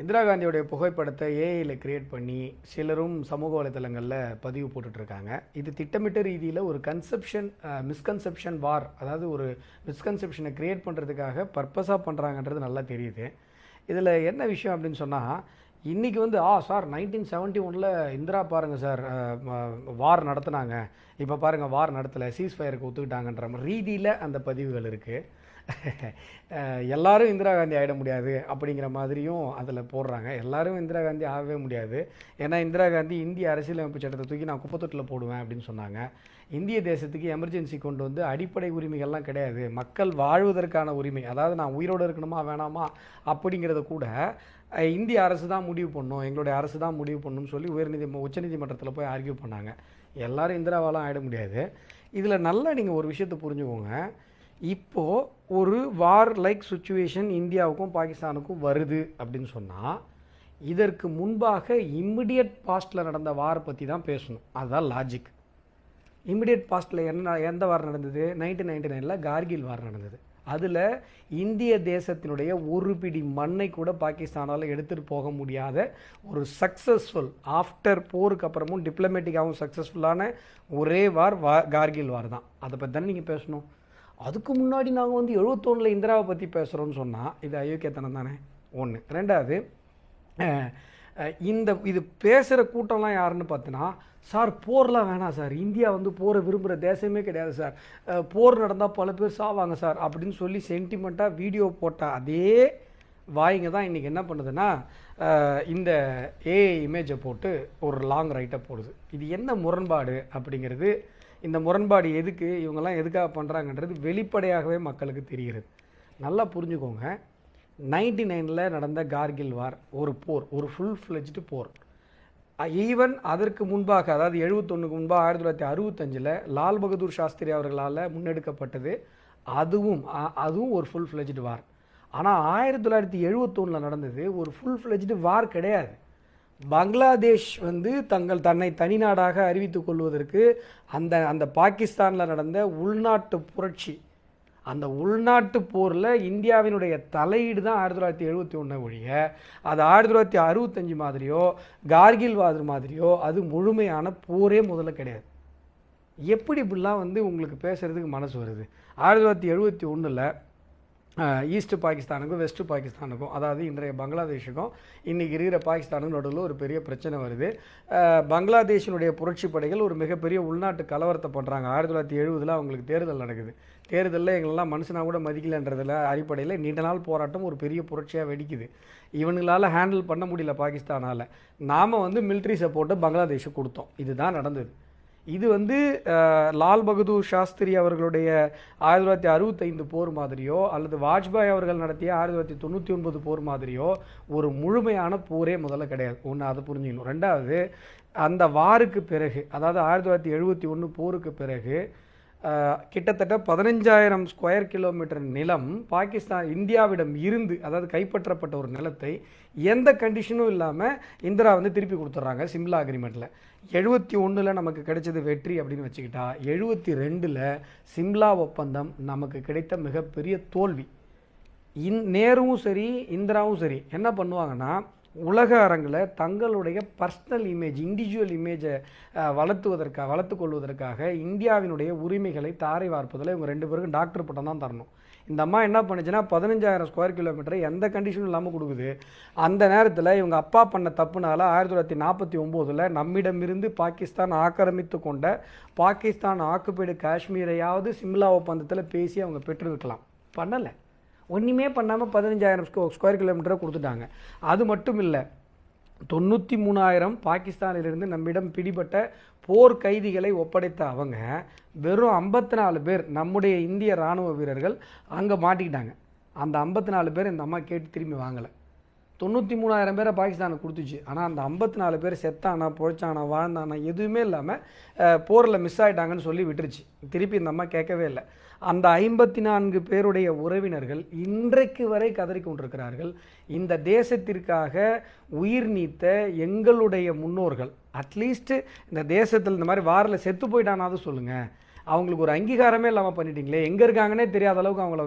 இந்திரா காந்தியோடைய புகைப்படத்தை ஏஐயில் கிரியேட் பண்ணி சிலரும் சமூக வலைத்தளங்களில் பதிவு போட்டுட்ருக்காங்க. இது திட்டமிட்ட ரீதியில் ஒரு கன்செப்ஷன் மிஸ்கன்செப்ஷன் வார் அதாவது ஒரு மிஸ்கன்செப்ஷனை கிரியேட் பண்ணுறதுக்காக பர்பஸாக பண்ணுறாங்கன்றது நல்லா தெரியுது. இதில் என்ன விஷயம் அப்படின்னு சொன்னால் இன்றைக்கி வந்து ஆ சார் நைன்டீன் செவன்ட்டி ஒனில் இந்திரா பாருங்கள் சார் வார் நடத்துனாங்க. இப்போ பாருங்கள் வார் நடத்தலை சீஸ் ஃபயருக்கு ஒத்துக்கிட்டாங்கன்ற மாதிரி ரீதியில் அந்த பதிவுகள் இருக்குது எல்லாரும் இந்திரா காந்தி ஆகிட முடியாது அப்படிங்கிற மாதிரியும் அதில் போடுறாங்க. எல்லாரும் இந்திரா காந்தி ஆகவே முடியாது. ஏன்னா இந்திரா காந்தி இந்திய அரசியலமைப்பு சட்டத்தை தூக்கி நான் குப்பத்தொட்டில் போடுவேன் அப்படின்னு சொன்னாங்க. இந்திய தேசத்துக்கு எமர்ஜென்சி கொண்டு வந்து அடிப்படை உரிமைகள்லாம் கிடையாது. மக்கள் வாழ்வதற்கான உரிமை அதாவது நான் உயிரோடு இருக்கணுமா வேணாமா அப்படிங்கிறத கூட இந்திய அரசு தான் முடிவு பண்ணும். எங்களுடைய அரசு தான் முடிவு பண்ணணும்னு சொல்லி உயர்நீதி உச்சநீதிமன்றத்தில் போய் ஆர்கியூ பண்ணாங்க. எல்லாரும் இந்திராவாலாம் ஆகிட முடியாது. இதில் நல்லா நீங்கள் ஒரு விஷயத்தை புரிஞ்சுக்கோங்க. இப்போது ஒரு வார் லைக் சுச்சுவேஷன் இந்தியாவுக்கும் பாகிஸ்தானுக்கும் வருது அப்படின்னு சொன்னால் இதற்கு முன்பாக இம்மிடியட் பாஸ்டில் நடந்த வார் பற்றி தான் பேசணும். அதுதான் லாஜிக் இமிடியட் பாஸ்டில் என்ன எந்த வார் நடந்தது? நைன்டீன் நைன்டி நைனில் கார்கில் வார் நடந்தது. அதில் இந்திய தேசத்தினுடைய ஒரு பிடி மண்ணை கூட பாகிஸ்தானால் எடுத்துகிட்டு போக முடியாத ஒரு சக்ஸஸ்ஃபுல் ஆஃப்டர் போருக்கு அப்புறமும் டிப்ளமேட்டிக்காகவும் சக்ஸஸ்ஃபுல்லான ஒரே வார் வா கார்கில் வார் தான். அதை பற்றி தானே நீங்கள் பேசணும்? அதுக்கு முன்னாடி நாங்கள் வந்து எழுபத்தொன்னில் இந்திராவை பற்றி பேசுகிறோன்னு சொன்னால் இது அயோக்கியத்தனம் தானே? ஒன்று ரெண்டாவது இந்த இது பேசுகிற கூட்டம்லாம் யாருன்னு பார்த்தீங்கன்னா சார் போர்லாம் வேணாம் சார். இந்தியா வந்து போரை விரும்புகிற தேசமே கிடையாது சார். போர் நடந்தால் பல பேர் சாவாங்க சார் அப்படின்னு சொல்லி சென்டிமெண்ட்டாக வீடியோ போட்ட அதே வாய்ங்க தான் இன்றைக்கி என்ன பண்ணுதுன்னா இந்த ஏஐ இமேஜை போட்டு ஒரு லாங் ரைட்டை போடுது. இது என்ன முரண்பாடு அப்படிங்கிறது இந்த முரண்பாடு எதுக்கு இவங்கெல்லாம் எதுக்காக பண்ணுறாங்கன்றது வெளிப்படையாகவே மக்களுக்கு தெரிகிறது. நல்லா புரிஞ்சுக்கோங்க. நைன்டி நைனில் நடந்த கார்கில் வார் ஒரு போர் ஒரு ஃபுல் ஃப்ளெஜ்டு போர் ஈவன் அதற்கு முன்பாக அதாவது எழுபத்தொன்னுக்கு முன்பாக ஆயிரத்தி தொள்ளாயிரத்தி அறுபத்தஞ்சில் லால் பகதூர் சாஸ்திரி அவர்களால் முன்னெடுக்கப்பட்டது. அதுவும் அதுவும் ஒரு ஃபுல் ஃப்ளெஜ்டு வார் ஆனால் ஆயிரத்தி தொள்ளாயிரத்தி எழுபத்தொன்னில் நடந்தது ஒரு ஃபுல் ஃப்ளெஜ்டு வார் கிடையாது. பங்களாதேஷ் வந்து தங்கள் தன்னை தனிநாடாக அறிவித்துக் கொள்வதற்கு அந்த அந்த பாகிஸ்தானில் நடந்த உள்நாட்டு புரட்சி அந்த உள்நாட்டு போரில் இந்தியாவினுடைய தலையீடு தான் ஆயிரத்தி தொள்ளாயிரத்தி எழுபத்தி ஒன்று ஒழிய அது ஆயிரத்தி தொள்ளாயிரத்தி அறுபத்தஞ்சு மாதிரியோ கார்கில் வாதர் மாதிரியோ அது முழுமையான போரே முதல்ல கிடையாது. எப்படி இப்படிலாம் வந்து உங்களுக்கு பேசுகிறதுக்கு மனசு வருது? ஆயிரத்தி தொள்ளாயிரத்தி எழுபத்தி ஒன்றில் ஈஸ்ட் பாகிஸ்தானுக்கும் வெஸ்ட் பாகிஸ்தானுக்கும் அதாவது இன்றைய பங்களாதேஷுக்கும் இன்றைக்கி இருக்கிற பாகிஸ்தானுக்கும் நடுவில் ஒரு பெரிய பிரச்சனை வருது. பங்களாதேஷினுடைய புரட்சி படைகள் ஒரு மிகப்பெரிய உள்நாட்டு கலவரத்தை பண்ணுறாங்க ஆயிரத்தி தொள்ளாயிரத்தி எழுபதில் அவங்களுக்கு தேர்தல் நடக்குது. தேர்தலில் எங்களெல்லாம் மனுஷனாக கூட மதிக்கலைன்றதில் அடிப்படையில் நீண்ட நாள் போராட்டம் ஒரு பெரிய புரட்சியாக வெடிக்குது. இவனுங்களால் ஹேண்டில் பண்ண முடியல பாகிஸ்தானால். நாம் வந்து மிலிட்ரி சப்போர்ட்டை பங்களாதேஷுக்கு கொடுத்தோம். இதுதான் நடந்தது. இது வந்து லால் பகதூர் சாஸ்திரி அவர்களுடைய ஆயிரத்தி தொள்ளாயிரத்தி அறுபத்தைந்து போர் மாதிரியோ அல்லது வாஜ்பாய் அவர்கள் நடத்திய ஆயிரத்தி தொள்ளாயிரத்தி தொண்ணூற்றி ஒன்பது போர் மாதிரியோ ஒரு முழுமையான போரே முதல்ல கிடையாது. ஒன்று அதை புரிஞ்சுக்கணும். ரெண்டாவது அந்த வாருக்கு பிறகு அதாவது ஆயிரத்தி தொள்ளாயிரத்தி எழுபத்தி ஒன்று போருக்கு பிறகு கிட்டத்தட்ட பதினஞ்சாயிரம் ஸ்கொயர் கிலோமீட்டர் நிலம் பாகிஸ்தான் இந்தியாவிடம் இருந்து அதாவது கைப்பற்றப்பட்ட ஒரு நிலத்தை எந்த கண்டிஷனும் இல்லாமல் இந்திரா வந்து திருப்பி கொடுத்துட்றாங்க சிம்லா அக்ரிமெண்ட்டில் எழுபத்தி ஒன்றில் நமக்கு கிடைச்சது வெற்றி அப்படின்னு வச்சுக்கிட்டா எழுபத்தி ரெண்டில் சிம்லா ஒப்பந்தம் நமக்கு கிடைத்த மிகப்பெரிய தோல்வி. இந் நேருவும் சரி இந்திராவும் சரி என்ன பண்ணுவாங்கன்னா உலக அரங்கில் தங்களுடைய பர்சனல் இமேஜ் இண்டிவிஜுவல் இமேஜை வளர்த்துவதற்காக வளர்த்து கொள்வதற்காக இந்தியாவினுடைய உரிமைகளை தாரை வார்ப்பதில் இவங்க ரெண்டு பேருக்கும் டாக்டர் பட்டம் தான் தரணும். இந்த அம்மா என்ன பண்ணுச்சுன்னா பதினஞ்சாயிரம் ஸ்கொயர் கிலோமீட்டரை எந்த கண்டிஷனும் இல்லாமல் கொடுக்குது. அந்த நேரத்தில் இவங்க அப்பா பண்ண தப்புனால ஆயிரத்தி தொள்ளாயிரத்தி நாற்பத்தி ஒம்போதில் நம்மிடமிருந்து பாகிஸ்தான் ஆக்கிரமித்து கொண்ட பாகிஸ்தான் ஆக்குப்பைடு காஷ்மீரையாவது சிம்லா ஒப்பந்தத்தில் பேசி அவங்க பெற்றிருக்கலாம். பண்ணலை. ஒன்றுமே பண்ணாமல் பதினஞ்சாயிரம் ஸ்கொயர் கிலோமீட்டரை கொடுத்துட்டாங்க. அது மட்டும் இல்லை தொண்ணூற்றி மூணாயிரம் பாகிஸ்தானிலிருந்து நம்மிடம் பிடிபட்ட போர் கைதிகளை ஒப்படைத்த அவங்க வெறும் ஐம்பத்தி நாலு பேர் நம்முடைய இந்திய இராணுவ வீரர்கள் அங்கே மாட்டிக்கிட்டாங்க. அந்த ஐம்பத்தி நாலு பேர் இந்த அம்மா கேட்டு திரும்பி வாங்கலை. தொண்ணூற்றி மூணாயிரம் பேரை பாகிஸ்தானுக்கு கொடுத்துச்சு. ஆனால் அந்த ஐம்பத்தி நாலு பேர் செத்தானா பொழைச்சானா வாழ்ந்தானா எதுவுமே இல்லாமல் போரில் மிஸ் ஆயிட்டாங்கன்னு சொல்லி விட்டுருச்சு. திருப்பி இந்த அம்மா கேட்கவே இல்லை. அந்த ஐம்பத்தி நான்கு பேருடைய உறவினர்கள் இன்றைக்கு வரை கதறி கொண்டிருக்கிறார்கள். இந்த தேசத்திற்காக உயிர் நீத்த எங்களுடைய முன்னோர்கள் அட்லீஸ்ட் இந்த தேசத்தில் இந்த மாதிரி வாரில் செத்து போயிட்டானாவது சொல்லுங்கள் அவங்களுக்கு ஒரு அங்கீகாரமே இல்லாமல் பண்ணிட்டீங்களே. எங்கே இருக்காங்கன்னே தெரியாத அளவுக்கு அவங்கள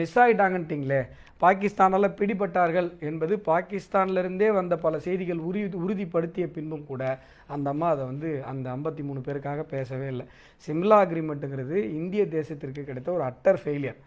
மிஸ் ஆகிட்டாங்கன்ட்டிங்களே பாகிஸ்தானால் பிடிபட்டார்கள் என்பது பாகிஸ்தான்லேருந்தே வந்த பல செய்திகள் உறுதி உறுதிப்படுத்திய பின்பும் கூட அந்த அம்மா அதை வந்து அந்த ஐம்பத்தி மூணு பேருக்காக பேசவே இல்லை. சிம்லா அக்ரிமெண்ட்டுங்கிறது இந்திய தேசத்திற்கு கிடைத்த ஒரு அட்டர் ஃபெயிலியர்